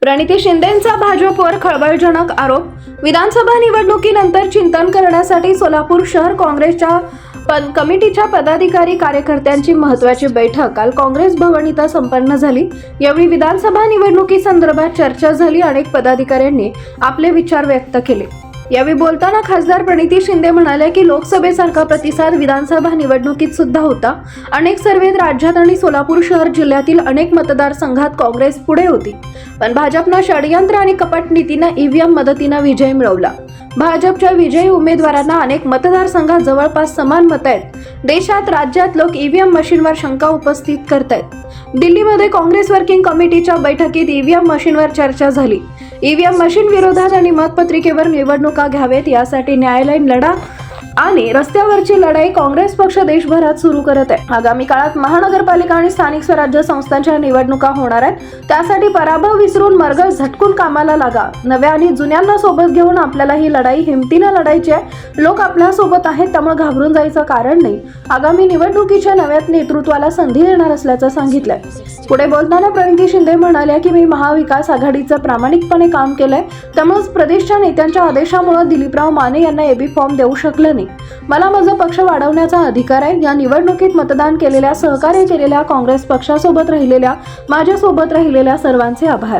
प्रणिती शिंदेंचा भाजपवर खळबळजनक आरोप. विधानसभा निवडणुकीनंतर चिंतन करण्यासाठी सोलापूर शहर काँग्रेसच्या पद कमिटीच्या पदाधिकारी कार्यकर्त्यांची महत्त्वाची बैठक. काल काँग्रेस भवन इथं संपन्न झाली. यावेळी विधानसभा निवडणुकीसंदर्भात चर्चा झाली. अनेक पदाधिकाऱ्यांनी आपले विचार व्यक्त केले. यावेळी बोलताना खासदार प्रणिती शिंदे म्हणाल्या की लोकसभेसारखा प्रतिसाद विधानसभा निवडणुकीत सुद्धा होता. अनेक सर्वेत राज्यात आणि सोलापूर शहर जिल्ह्यातील अनेक मतदारसंघात काँग्रेस पुढे होती. पण भाजपनं षडयंत्र आणि कपट नीतीनं ईव्हीएम मदतीनं विजय मिळवला. भाजपच्या विजयी उमेदवारांना अनेक मतदारसंघात जवळपास समान मतं आहेत. देशात राज्यात लोक ईव्हीएम मशीनवर शंका उपस्थित करतायत. दिल्लीमध्ये काँग्रेस वर्किंग कमिटीच्या बैठकीत ईव्हीएम मशीनवर चर्चा झाली. ईव्हीएम मशीन विरोधात आणि मतपत्रिकेवर निवडणुका घ्यावेत यासाठी न्यायालयीन लढा आणि रस्त्यावरची लढाई काँग्रेस पक्ष देशभरात सुरू करत आहे. आगामी काळात महानगरपालिका आणि स्थानिक स्वराज्य संस्थांच्या निवडणुका होणार आहेत. त्यासाठी पराभव विसरून मरगळ झटकून कामाला लागा. नव्या आणि जुन्यांना सोबत घेऊन आपल्याला ही लढाई हिमतीनं लढायची आहे. लोक आपल्यासोबत आहेत त्यामुळे घाबरून जायचं कारण नाही. आगामी निवडणुकीच्या नव्या नेतृत्वाला संधी देणार असल्याचं सांगितलंय. पुढे बोलताना प्रणिती शिंदे म्हणाल्या की मी महाविकास आघाडीचं प्रामाणिकपणे काम केलंय त्यामुळेच प्रदेशच्या नेत्यांच्या आदेशामुळे दिलीपराव माने यांना एबी फॉर्म देऊ शकलं नाही. मला माझा पक्ष वाढवण्याचा अधिकार आहे. या निवडणुकीत मतदान केलेल्या सहकार्य केलेल्या काँग्रेस पक्षासोबत राहिलेल्या माझ्यासोबत राहिलेल्या सर्वांचे आभार.